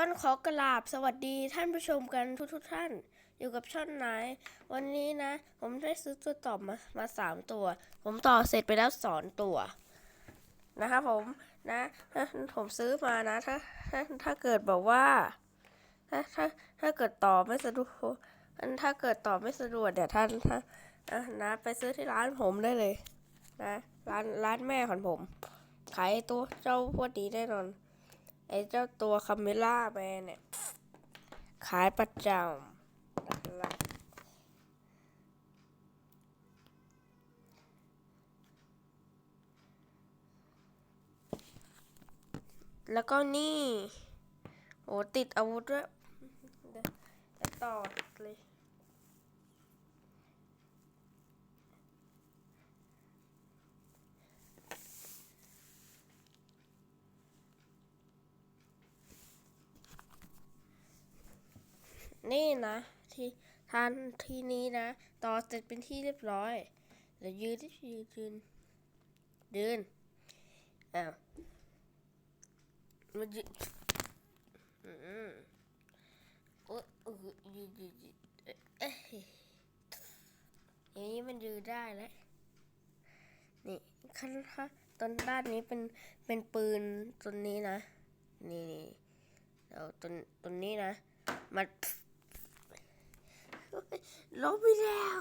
ต้นขอกราบสวัสดีท่านผู้ชมกันทุกทุกท่าน อยู่กับช่อนไหนวันนี้นะ ผมได้ซื้อตัวต่อมามาสามตัว ผมต่อเสร็จไปแล้วสองตัว นะครับผมนะถ้าผมซื้อมานะถ้าถ้าถ้าเกิดบอกว่า ถ้าถ้าถ้าเกิดต่อไม่สะดวกถ้าเกิดต่อไม่สะดวกเดี๋ยวท่านถ้านะไปซื้อที่ร้านผมได้เลย นะร้านร้านแม่ของผมขายตัวเจ้าพวกนี้แน่นอน ไอ้เจ้าตัวคาเมล่าแมนเนี่ยขายประจำแล้วก็นี่ โอ้ติดอาวุธด้วยเดี๋ยวเดี๋ยวต่อเลย นี่นะ ที่ทานที่นี้นะ ต่อเสร็จเป็นที่เรียบร้อย เดี๋ยวยืนที่ยืนยืนยืนอ้าวมันยืนอืมโอ้โอ้ยืนยืนยืนเอ้ยอย่างนี้มันยืนได้แล้วนี่ข้างข้างตอนด้านนี้เป็นเป็นปืนตัวนี้นะ นี่นี่แล้วตัวตัวนี้นะ มัน ล้มไปแล้ว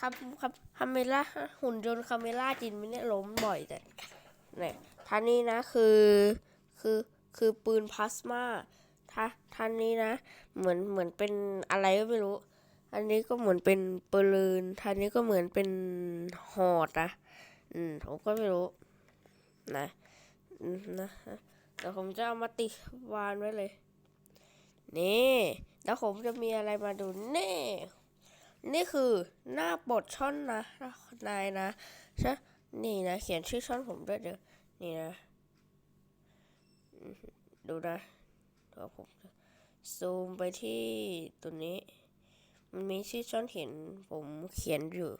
คำคำคาเมล่าหุ่นยนต์คาเมล่าจินไม่เนี่ยล้มบ่อยแต่เนี่ยท่านนี้นะคือคือคือปืนพลาสมาท่าท่านนี้นะ เหมือนเหมือนเป็นอะไรก็ไม่รู้ อันนี้ก็เหมือนเป็นปืนท่านนี้ก็เหมือนเป็นหอดนะอืมผมก็ไม่รู้นะนะเดี๋ยวผมจะเอามาติดวานไว้เลย นี่ แล้วผมจะมีอะไรมาดูนี่นี่คือหน้าบทช่อนนะนายนะใช่นี่นะ เขียนชื่อช่อนผมด้วยเด้อนี่นะ ดูนะเดี๋ยวผมซูมไปที่ตัวนี้ มันมีชื่อช่อนเขียนผมเขียนอยู่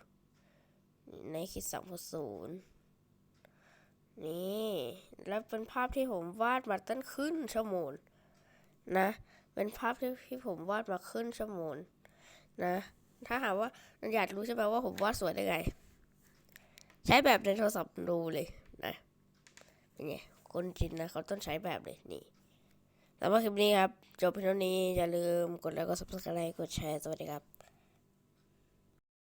ในขีดสองศูนย์นี่ แล้วเป็นภาพที่ผมวาดมาตั้งขึ้นชั่วโมงนะ เป็นภาพที่ที่ผมวาดมาขึ้นชั่วโมงนะ ถ้าหากว่าอยากรู้ใช่ไหมว่าผมวาดสวยได้ไง ใช้แบบในโทรศัพท์ดูเลยนะเป็นไงคนจีนนะเขาต้องใช้แบบเลยนี่สำหรับคลิปนี้ครับ จบเพียงเท่านี้อย่าลืมกดไลค์กด subscribe กดแชร์ สวัสดีครับ